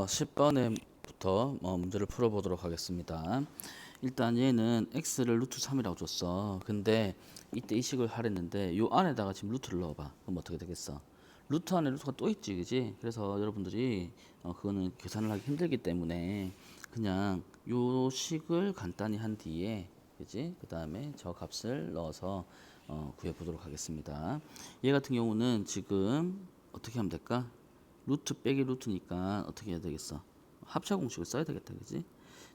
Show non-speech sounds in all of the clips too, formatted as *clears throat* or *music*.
그래서 10번에부터 어, 문제를 풀어보도록 하겠습니다. 일단 얘는 x를 루트 3이라고 줬어. 근데 이때 이식을 하랬는데 요 안에다가 지금 루트를 넣어봐. 그럼 어떻게 되겠어? 루트 안에 루트가 또 있지, 그지? 그래서 여러분들이 어, 그거는 계산을 하기 힘들기 때문에 그냥 요 식을 간단히 한 뒤에, 그지? 그 다음에 저 값을 넣어서 어, 구해보도록 하겠습니다. 얘 같은 경우는 지금 어떻게 하면 될까? 루트 빼기 루트니까 어떻게 해야 되겠어? 합차 공식을 써야 되겠다, 그지?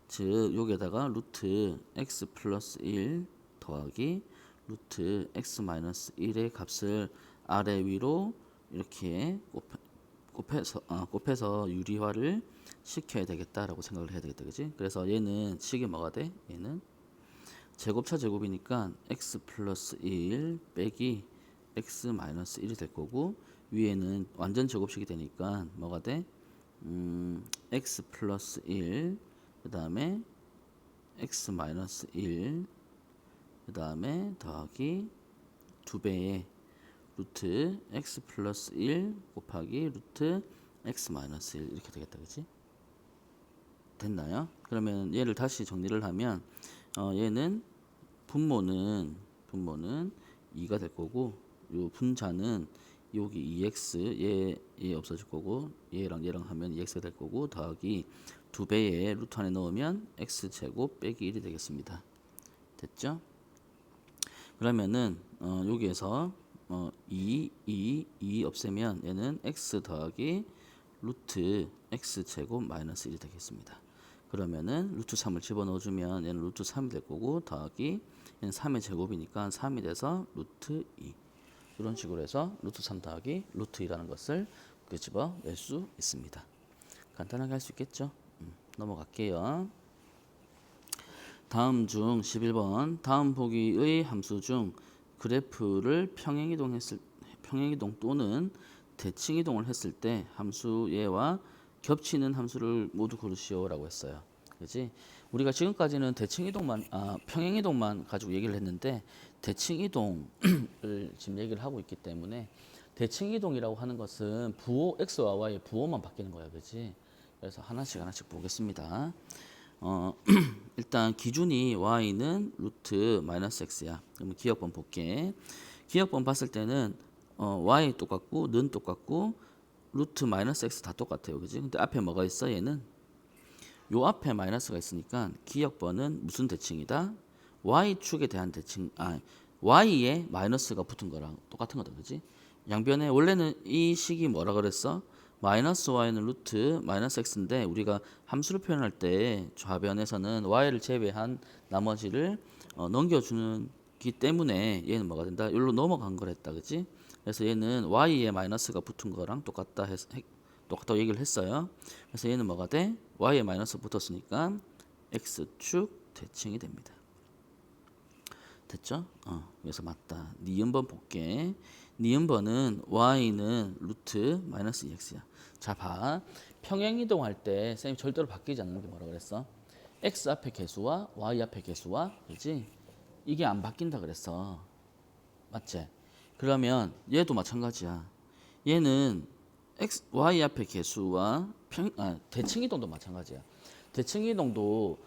즉 여기에다가 루트 x 플러스 1 더하기 루트 x 마이너스 1의 값을 아래 위로 이렇게 곱해, 곱해서 아, 곱해서 유리화를 시켜야 되겠다라고 생각을 해야 되겠다, 그지? 그래서 얘는 식이 뭐가 돼? 얘는 제곱차 제곱이니까 x 플러스 1 빼기 x 마이너스 1이 될 거고 위에는 완전 제곱식이 되니까 뭐가 돼? 음, x 플러스 1, 그 다음에 x 마이너스 1, 그 다음에 더하기 두 배의 루트 x 플러스 1 곱하기 루트 x 마이너스 1 이렇게 되겠다, 그지? 됐나요? 그러면 얘를 다시 정리를 하면 어, 얘는 분모는 분모는 2가 될 거고 요 분자는 여기 2x 얘, 얘 없어질 거고 얘랑 얘랑 하면 2x가 될 거고 더하기 두 배의 루트 안에 넣으면 x 제곱 빼기 1이 되겠습니다. 됐죠? 그러면은 어, 여기에서 어, 2, 2, 2 없애면 얘는 x 더하기 루트 x 제곱 마이너스 1이 되겠습니다. 그러면은 루트 3을 집어넣어 주면 얘는 루트 3이 될 거고 더하기 얘는 3의 제곱이니까 3이 돼서 루트 2 이런 식으로 해서 루트 3 더하기 루트 2라는 것을 끄집어 낼 수 있습니다. 간단하게 할 수 있겠죠? 음, 넘어갈게요. 다음 중 11번 다음 보기의 함수 중 그래프를 평행이동했을 평행이동 또는 대칭이동을 했을 때 함수 얘와 겹치는 함수를 모두 고르시오라고 했어요. 그지? 우리가 지금까지는 대칭이동만 아, 평행이동만 가지고 얘기를 했는데 대칭 이동을 *clears throat* 지금 얘기를 하고 있기 때문에 대칭 이동이라고 하는 것은 부호 x와 y의 부호만 바뀌는 거야, 그지? 그래서 하나씩 하나씩 보겠습니다. 어, *clears throat* 일단 기준이 y는 루트 마이너스 x야. 그러면 기억번 볼게. 기억번 봤을 때는 어, y 똑같고 는 똑같고 루트 마이너스 x 다 똑같아요. 그지? 근데 앞에 뭐가 있어? 얘는 요 앞에 마이너스가 있으니까 기억번은 무슨 대칭이다? Y축에 대한 대칭 아 y에 마이너스가 붙은 거랑 똑같은 거다. 그지? 양변에 원래는 이 식이 뭐라 그랬어? 마이너스 y는 루트 마이너스 x인데 우리가 함수를 표현할 때 좌변에서는 y를 제외한 나머지를 어, 넘겨주는 기 때문에 얘는 뭐가 된다? 여기로 넘어간 거랬다, 그지? 그래서 얘는 y에 마이너스가 붙은 거랑 똑같다 했, 똑같다고 얘기를 했어요. 그래서 얘는 뭐가 돼? y에 마이너스 붙었으니까 x축 대칭이 됩니다. 됐죠? 어, 그래서 맞다. 니은번 볼게. 니은번은 y는 루트 마이너스 2x야. 자, 봐. 평행이동할 때 쌤이 절대로 바뀌지 않는 게 뭐라 그랬어? x 앞에 개수와 y 앞에 개수와 그지? 이게 안 바뀐다 그랬어. 맞지? 그러면 얘도 마찬가지야. 얘는 x, y 앞에 개수와 평, 아, 대칭 이동도 마찬가지야. 대칭 이동도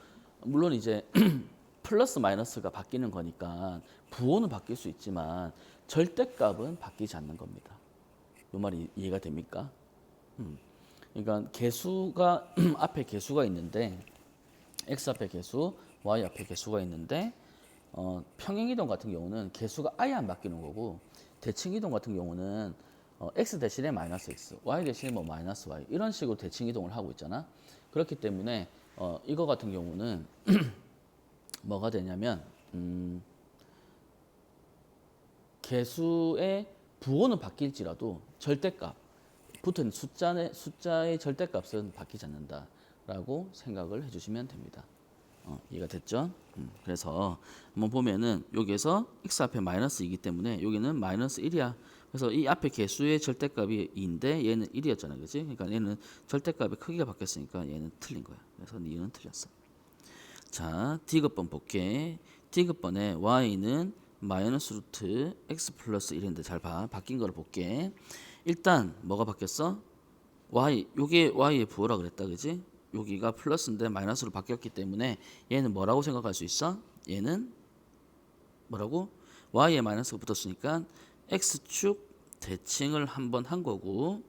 물론 이제 *clears throat* 플러스 마이너스가 바뀌는 거니까 부호는 바뀔 수 있지만 절대값은 바뀌지 않는 겁니다. 요 말이 이해가 됩니까? 음. 그러니까 개수가 *clears throat* 앞에 개수가 있는데 x 앞에 개수, y 앞에 개수가 있는데 어, 평행 이동 같은 경우는 개수가 아예 안 바뀌는 거고 대칭 이동 같은 경우는 어, x 대신에 마이너스 x, y 대신에 뭐 마이너스 y 이런 식으로 대칭 이동을 하고 있잖아. 그렇기 때문에 어, 이거 같은 경우는 *clears throat* 뭐가 되냐면 음, 개수의 부호는 바뀔지라도 절대값 붙은 숫자의 숫자의 절대값은 바뀌지 않는다라고 생각을 해주시면 됩니다. 어, 이해가 됐죠? 음, 그래서 한번 보면은 여기에서 x 앞에 마이너스이기 때문에 여기는 마이너스 1이야. 그래서 이 앞에 개수의 절대값이 2인데 얘는 1이었잖아, 그렇지? 그러니까 얘는 절대값의 크기가 바뀌었으니까 얘는 틀린 거야. 그래서 니은 틀렸어. 자, D급번 볼게. D급번에 y는 마이너스 루트 x 플러스 1인데 잘 봐. 바뀐 걸 볼게. 일단 뭐가 바뀌었어? y 요게 y의 부호라 그랬다 그지? 여기가 플러스인데 마이너스로 바뀌었기 때문에 얘는 뭐라고 생각할 수 있어? 얘는 뭐라고? y에 마이너스가 붙었으니까 x축 대칭을 한번 한 거고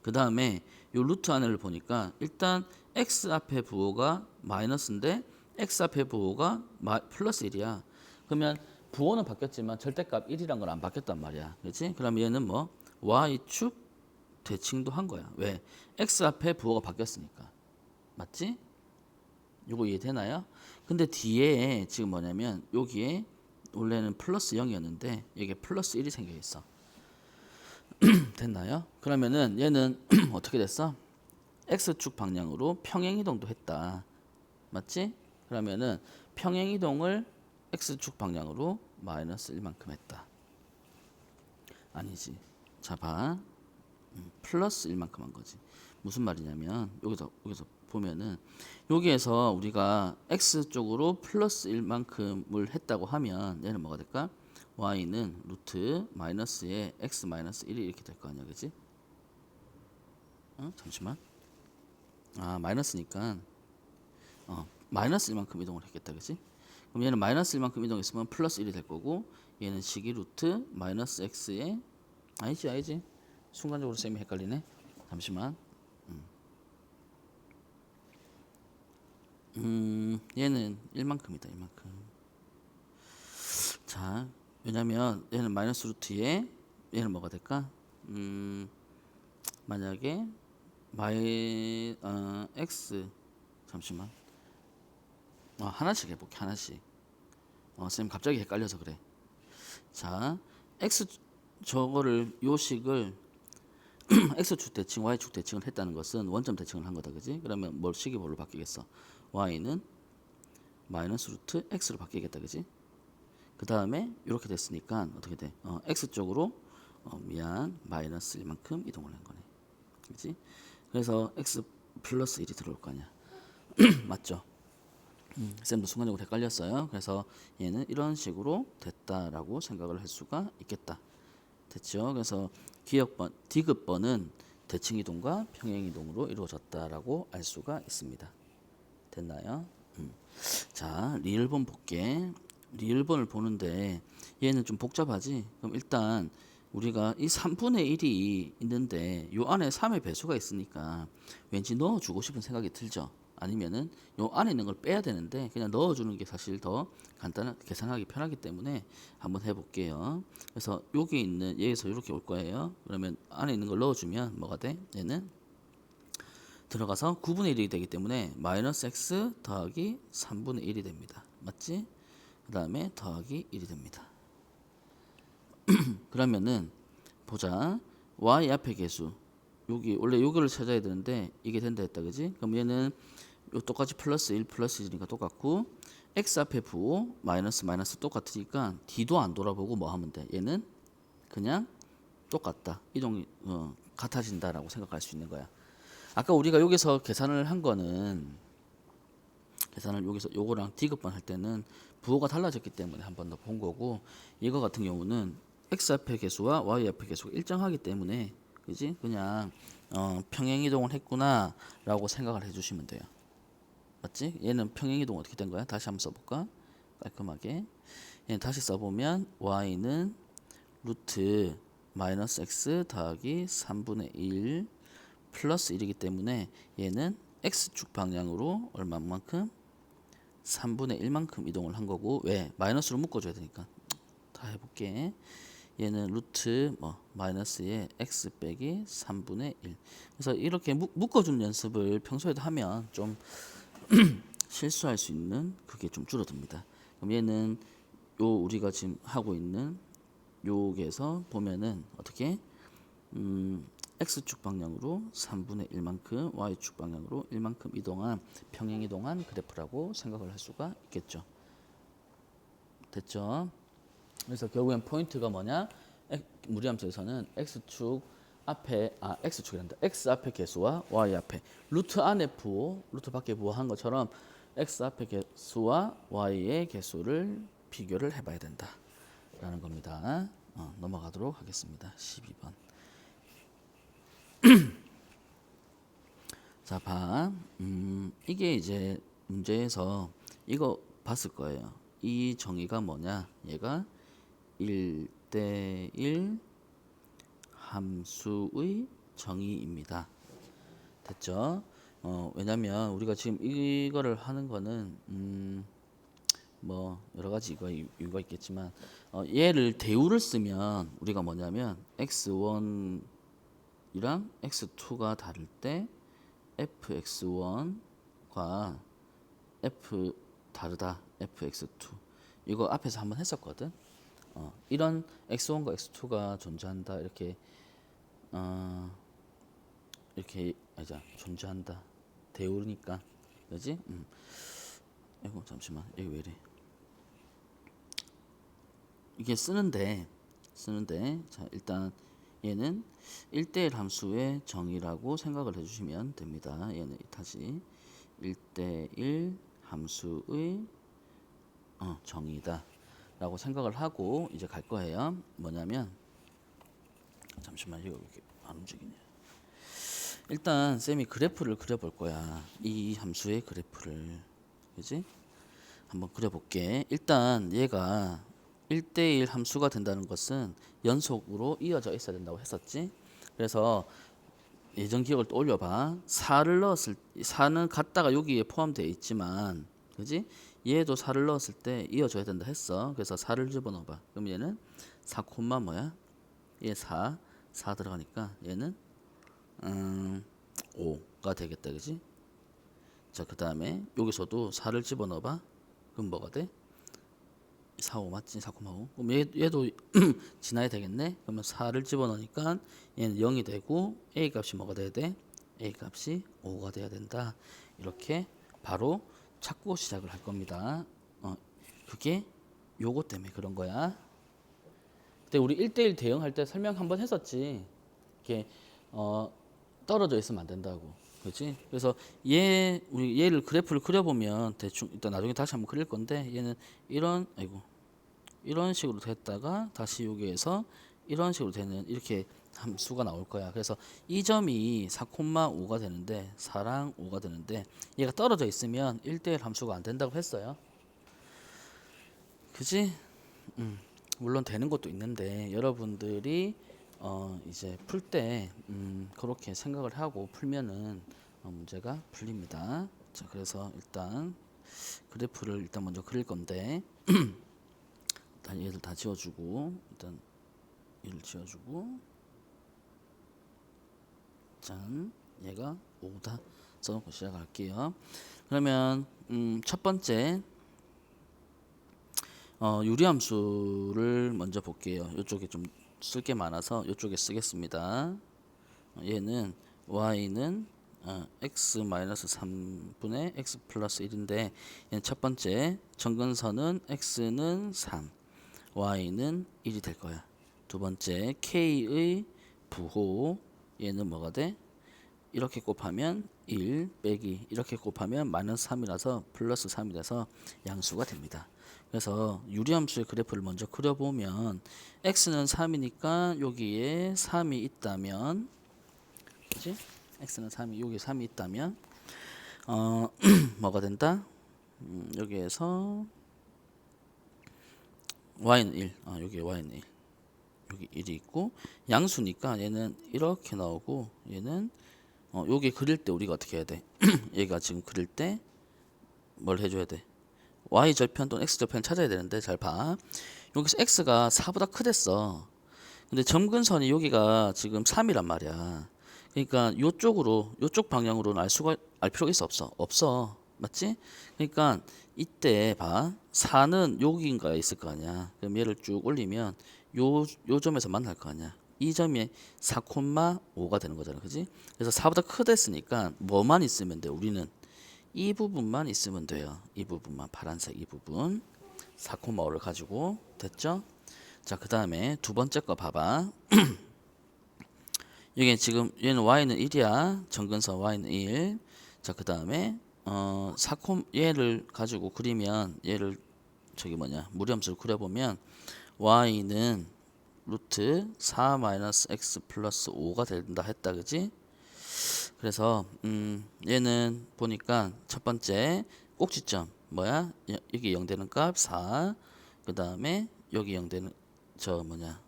그 다음에 요 루트 안을 보니까 일단 x 앞에 부호가 마이너스인데 x 앞에 부호가 마, 플러스 1이야. 그러면 부호는 바뀌었지만 절대값 1이란 건 안 바뀌었단 말이야. 그렇지? 그럼 얘는 뭐 y축 대칭도 한 거야. 왜? x 앞에 부호가 바뀌었으니까. 맞지? 요거 이해되나요? 근데 뒤에 지금 뭐냐면 여기에 원래는 플러스 0이었는데 여기에 플러스 1이 생겨 있어. 됐나요? 그러면은 얘는 *clears throat* 어떻게 됐어? x축 방향으로 평행 이동도 했다. 맞지? 그러면은 평행 이동을 x축 방향으로 마이너스 1만큼 했다. 아니지. 자 봐. 음, 플러스 1만큼 한 거지. 무슨 말이냐면 여기서 여기서 보면은 여기에서 우리가 x 쪽으로 플러스 1만큼을 했다고 하면 얘는 뭐가 될까? y는 루트 마이너스에 x 마이너스 1이 이렇게 될 거 아니야, 그지? 어? 잠시만. 아 마이너스니까 어 마이너스 1만큼 이동을 했겠다, 그지? 그럼 얘는 마이너스 1만큼 이동했으면 플러스 1이 될 거고 얘는 식이 루트 마이너스 x에 아니지 아니지 순간적으로 쌤이 헷갈리네. 잠시만. 음, 얘는 1만큼이다, 1만큼. 자, 왜냐면 얘는 마이너스 루트에 얘는 뭐가 될까? 음, 만약에 마이 어, x 잠시만. 어, 하나씩 해볼게, 하나씩. 어, 쌤 갑자기 헷갈려서 그래. 자, x 저거를 요식을 *clears throat* x축 대칭, y축 대칭을 했다는 것은 원점 대칭을 한 거다, 그지? 그러면 뭘 식이 뭘로 바뀌겠어? y는 마이너스 루트 x로 바뀌겠다, 그지? 그 다음에 이렇게 됐으니까 어떻게 돼? 어, x 쪽으로 어, 미안 마이너스 1만큼 이동을 한 거네, 그지? 그래서 x 플러스 1이 들어올 거 아니야, *clears throat* 맞죠? 음, 쌤도 순간적으로 헷갈렸어요. 그래서 얘는 이런 식으로 됐다라고 생각을 할 수가 있겠다. 됐죠? 그래서 기억번, 디귿번은 대칭 이동과 평행 이동으로 이루어졌다라고 알 수가 있습니다. 됐나요? 음. 자, 리을번 볼게. 리을번을 보는데 얘는 좀 복잡하지? 그럼 일단 우리가 이 3분의 1이 있는데 요 안에 3의 배수가 있으니까 왠지 넣어주고 싶은 생각이 들죠. 아니면은 요 안에 있는 걸 빼야 되는데 그냥 넣어주는 게 사실 더 간단한 계산하기 편하기 때문에 한번 해볼게요. 그래서 여기 있는 여기서 이렇게 올 거예요. 그러면 안에 있는 걸 넣어주면 뭐가 돼? 얘는 들어가서 9분의 1이 되기 때문에 마이너스 x 더하기 3분의 1이 됩니다. 맞지? 그 다음에 더하기 1이 됩니다. *clears throat* 그러면은 보자. y 앞의 개수 여기 원래 요거를 찾아야 되는데 이게 된다 했다 그지? 그럼 얘는 요 똑같이 플러스 1 플러스 1이니까 똑같고 x 앞에 부호 마이너스 마이너스 똑같으니까 뒤도 안 돌아보고 뭐 하면 돼? 얘는 그냥 똑같다. 이동이 어, 같아진다라고 생각할 수 있는 거야. 아까 우리가 여기서 계산을 한 거는 계산을 여기서 요거랑 디귿번 할 때는 부호가 달라졌기 때문에 한 번 더 본 거고 이거 같은 경우는 x 앞의 개수와 y 앞의 개수가 일정하기 때문에 그지 그냥 어, 평행 이동을 했구나라고 생각을 해주시면 돼요. 맞지? 얘는 평행 이동 어떻게 된 거야? 다시 한번 써볼까? 깔끔하게 얘는 다시 써보면 y는 루트 마이너스 x 더하기 3분의 1 플러스 1이기 때문에 얘는 x축 방향으로 얼마만큼? 3분의 1만큼 이동을 한 거고 왜? 마이너스로 묶어줘야 되니까 다 해볼게 얘는 루트 뭐 마이너스의 x 빼기 3분의 1 그래서 이렇게 묶, 묶어주는 연습을 평소에도 하면 좀 *clears throat* 실수할 수 있는 그게 좀 줄어듭니다 그럼 얘는 요 우리가 지금 하고 있는 요기에서 보면은 어떻게 음, x축 방향으로 3분의 1만큼 y축 방향으로 1만큼 이동한 평행 이동한 그래프라고 생각을 할 수가 있겠죠. 됐죠? 그래서 결국엔 포인트가 뭐냐? 엑- 무리함수에서는 x축 앞에 아 x축이란다. x 앞에 개수와 y 앞에 루트 안에 부호, 루트 밖에 부호 한 것처럼 x 앞에 개수와 y의 개수를 비교를 해봐야 된다라는 겁니다. 어, 넘어가도록 하겠습니다. 12번. *clears throat* 자, 봐. 음, 이게 이제 문제에서 이거 봤을 거예요. 이 정의가 뭐냐? 얘가 1대1 함수의 정의입니다. 됐죠? 어, 왜냐면 우리가 지금 이거를 하는 거는 음, 뭐 여러 가지 이거 이유가 있겠지만 어, 얘를 대우를 쓰면 우리가 뭐냐면 x1이랑 x2가 다를 때 fx1과 f 다르다 fx2 이거 앞에서 한번 했었거든. 어, 이런 x1과 x2가 존재한다 이렇게 어, 이렇게 아자 존재한다 대우니까 그지? 음. 아이고 잠시만 여기 왜 이래? 이게 쓰는데 쓰는데 자 일단 얘는 1대1 함수의 정의라고 생각을 해주시면 됩니다. 얘는 다시 1대1 함수의 어, 정의다 라고 생각을 하고 이제 갈 거예요. 뭐냐면 잠시만 이거 왜 이렇게 안 움직이냐. 일단 쌤이 그래프를 그려볼 거야. 이 함수의 그래프를 그지? 한번 그려볼게. 일단 얘가 1대1 함수가 된다는 것은 연속으로 이어져 있어야 된다고 했었지. 그래서 예전 기억을 또 올려봐. 4를 넣었을 4는 갖다가 여기에 포함되어 있지만 그지? 얘도 4를 넣었을 때 이어져야 된다 했어. 그래서 4를 집어넣어봐. 그럼 얘는 4 콤마 뭐야? 얘 4, 4 들어가니까 얘는 음, 5가 되겠다, 그지? 자, 그 다음에 여기서도 4를 집어넣어 봐. 그럼 뭐가 돼? 4, 5 맞지? 4, 5. 그럼 얘, 얘도 *clears throat* 지나야 되겠네? 그러면 4를 집어넣으니까 얘는 0이 되고 A 값이 뭐가 돼야 돼? A 값이 5가 돼야 된다. 이렇게 바로 찾고 시작을 할 겁니다. 어, 그게 요거 때문에 그런 거야. 근데 우리 1대1 대응할 때 설명 한번 했었지. 이렇게 어, 떨어져 있으면 안 된다고. 그렇지? 그래서 얘 우리 얘를 그래프를 그려 보면 대충 일단 나중에 다시 한번 그릴 건데 얘는 이런 아이고 이런 식으로 됐다가 다시 여기에서 이런 식으로 되는 이렇게 함수가 나올 거야. 그래서 이 점이 4,5가 되는데 4랑 5가 되는데 얘가 떨어져 있으면 1대1 함수가 안 된다고 했어요. 그지? 음, 물론 되는 것도 있는데 여러분들이 어 이제 풀때 음, 그렇게 생각을 하고 풀면은 어, 문제가 풀립니다. 자, 그래서 일단 그래프를 일단 먼저 그릴 건데 *clears throat* 일단 얘들 다 지워주고 일단 얘를 지워주고 짠 얘가 5다 써놓고 시작할게요. 그러면 음, 첫 번째 어, 유리함수를 먼저 볼게요. 이쪽에 좀 쓸 게 많아서 이쪽에 쓰겠습니다. 어, 얘는 y는 어, x 마이너스 3분의 x 플러스 1인데 얘는 첫 번째 정근선은 x는 3, y는 1이 될 거야. 두 번째 k의 부호 얘는 뭐가 돼? 이렇게 곱하면 1 빼기 이렇게 곱하면 마이너스 3이라서 플러스 3이 돼서 양수가 됩니다. 그래서 유리함수의 그래프를 먼저 그려보면 x는 3이니까 여기에 3이 있다면 그지? x는 3이 여기 3이 있다면 어 *clears throat* 뭐가 된다? 음, 여기에서 y는 1. 아, 여기 y는 1. 여기 1이 있고 양수니까 얘는 이렇게 나오고 얘는 어, 여기 그릴 때 우리가 어떻게 해야 돼? *clears throat* 얘가 지금 그릴 때 뭘 해줘야 돼? y 절편 또는 x 절편 찾아야 되는데 잘 봐. 여기서 x가 4보다 크댔어. 근데 점근선이 여기가 지금 3이란 말이야. 그러니까 요쪽으로 요쪽 방향으로는 알 수가 알 필요가 있어 없어? 없어. 맞지? 그러니까 이때 봐. 4는 여기인가에 있을 거 아니야. 그럼 얘를 쭉 올리면 요, 요 점에서 만날 거 아니야. 이 점이 4,5가 되는 거잖아. 그지? 그래서 4보다 크댔으니까 뭐만 있으면 돼. 우리는 이 부분만 있으면 돼요. 이 부분만 파란색 이 부분 4,5를 가지고 됐죠? 자, 그 다음에 두 번째 거 봐봐. *clears throat* 여기 지금 얘는 y는 1이야. 정근선 y는 1. 자, 그 다음에 어, 4콤 얘를 가지고 그리면 얘를 저기 뭐냐 무리함수를 그려보면 y는 루트 4 마이너스 x 플러스 5가 된다 했다 그지? 그래서 음, 얘는 보니까 첫 번째 꼭지점 뭐야? 여- 여기 0 되는 값 4. 그 다음에 여기 0 되는 저 뭐냐?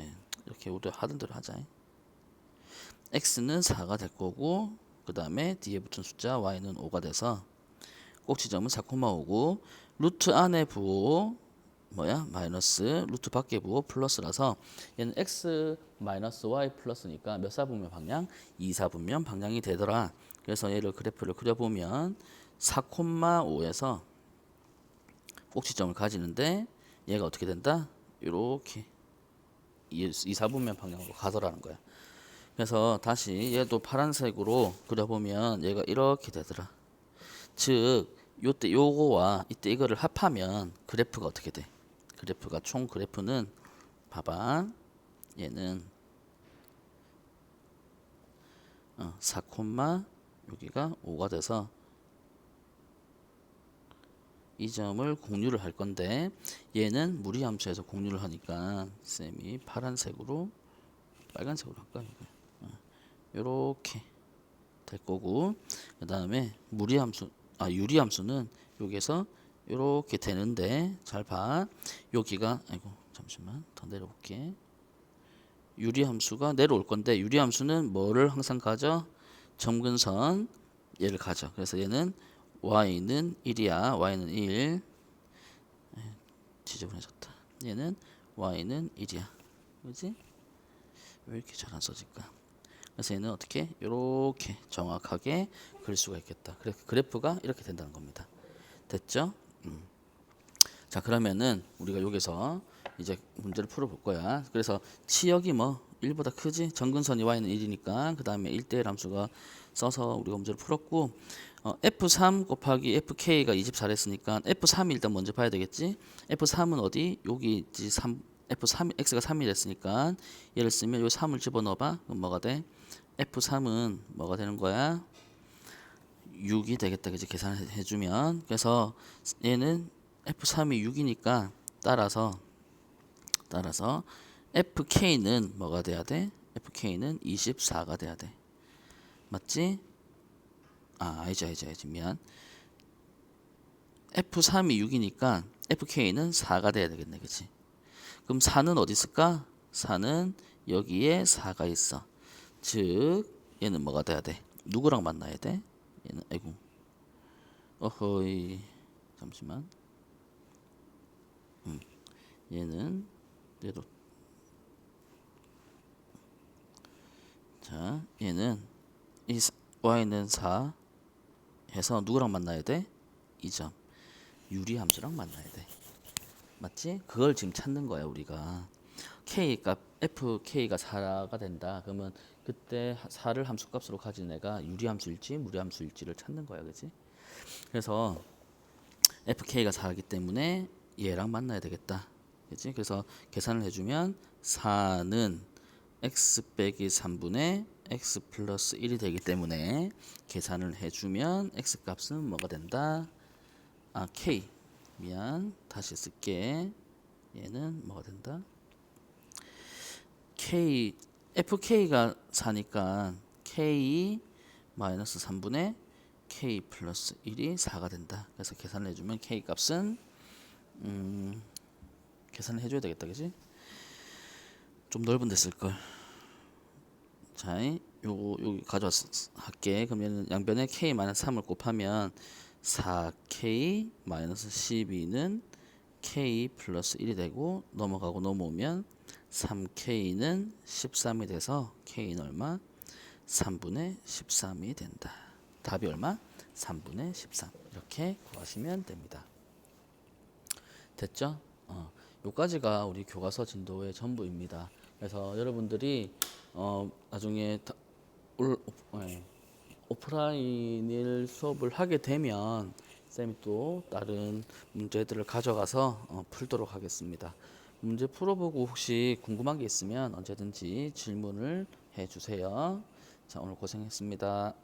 예, 이렇게 우리 하던 대로 하자. x는 4가 될 거고 그 다음에 뒤에 붙은 숫자 y는 5가 돼서 꼭지점은 4,5고 루트 안에 부호 뭐야? 마이너스 루트 밖에 부호 플러스라서 얘는 x 마이너스 y 플러스니까 몇 사분면 방향? 2사분면 방향이 되더라. 그래서 얘를 그래프를 그려보면 4,5에서 꼭지점을 가지는데 얘가 어떻게 된다? 이렇게 2사분면 방향으로 가더라는 거야. 그래서 다시 얘도 파란색으로 그려보면 얘가 이렇게 되더라. 즉 요때 요거와 이때 이거를 합하면 그래프가 어떻게 돼? 그래프가 총 그래프는 봐봐. 얘는 어, 4 여기가 5가 돼서 이 점을 공유를 할 건데 얘는 무리함수에서 공유를 하니까 쌤이 파란색으로 빨간색으로 할까 이거? 어, 될 거고 그 다음에 무리함수 아 유리함수는 여기에서 이렇게 되는데 잘 봐. 여기가 아이고 잠시만 더 내려볼게. 유리 함수가 내려올 건데 유리 함수는 뭐를 항상 가져? 점근선 얘를 가져. 그래서 얘는 y는 1이야. y는 1. 지저분해졌다. 얘는 y는 1이야. 그지? 왜 이렇게 잘 안 써질까? 그래서 얘는 어떻게 이렇게 정확하게 그릴 수가 있겠다. 그래 그래프가 이렇게 된다는 겁니다. 됐죠? 음. 자 그러면은 우리가 여기서 이제 문제를 풀어볼 거야. 그래서 치역이 뭐 1보다 크지? 정근선이 y는 1이니까 그 다음에 1대1 함수가 써서 우리가 문제를 풀었고 어, f3 곱하기 fk가 24를 했으니까 f3이 일단 먼저 봐야 되겠지? f3은 어디? 여기 있지 3 f3 x가 3이 됐으니까 얘를 쓰면 요 3을 집어넣어봐. 그럼 뭐가 돼? F3은 뭐가 되는 거야? 6이 되겠다. 그지? 계산해 주면. 그래서 얘는 F3이 6이니까 따라서 따라서 FK는 뭐가 돼야 돼? FK는 24가 돼야 돼. 맞지? 아, 아니지, 아니지, 아니지. 미안. F3이 6이니까 FK는 4가 돼야 되겠네. 그치? 그럼 4는 어디 있을까? 4는 여기에 4가 있어. 즉 얘는 뭐가 돼야 돼? 누구랑 만나야 돼? 얘는 아이고. 어허이. 잠시만. 음, 얘는 얘도. 자 얘는 이 사- y는 4 해서 누구랑 만나야 돼? 2점. 유리함수랑 만나야 돼. 맞지? 그걸 지금 찾는 거야 우리가. K 값 fk가 4가 된다. 그러면 그때 4를 함수값으로 가진 애가 유리함수일지 무리함수일지를 찾는 거야 그지? 그래서 fk가 4이기 때문에 얘랑 만나야 되겠다. 그지? 그래서 계산을 해 주면 4는 x 빼기 3분의 x 플러스 1이 되기 때문에 계산을 해 주면 x 값은 뭐가 된다? 아 k. 미안. 다시 쓸게. 얘는 뭐가 된다 k fk가 4니까 k 마이너스 3분의 k 플러스 1이 4가 된다. 그래서 계산을 해주면 k 값은 음, 계산을 해줘야 되겠다, 그지? 좀 넓은 데 쓸 걸. 자, 요거 여기 가져왔 할게. 그럼 얘는 양변에 k 마이너스 3을 곱하면 4k 마이너스 12는 k 플러스 1이 되고 넘어가고 넘어오면 3k는 13이 돼서 k는 얼마? 3분의 13이 된다. 답이 얼마? 3분의 13 이렇게 구하시면 됩니다. 됐죠? 어, 요까지가 우리 교과서 진도의 전부입니다. 그래서 여러분들이 어, 나중에 다, 올, 오, 예, 오프라인을 수업을 하게 되면 쌤이 또 다른 문제들을 가져가서 어, 풀도록 하겠습니다. 문제 풀어보고 혹시 궁금한 게 있으면 언제든지 질문을 해주세요. 자 오늘 고생했습니다.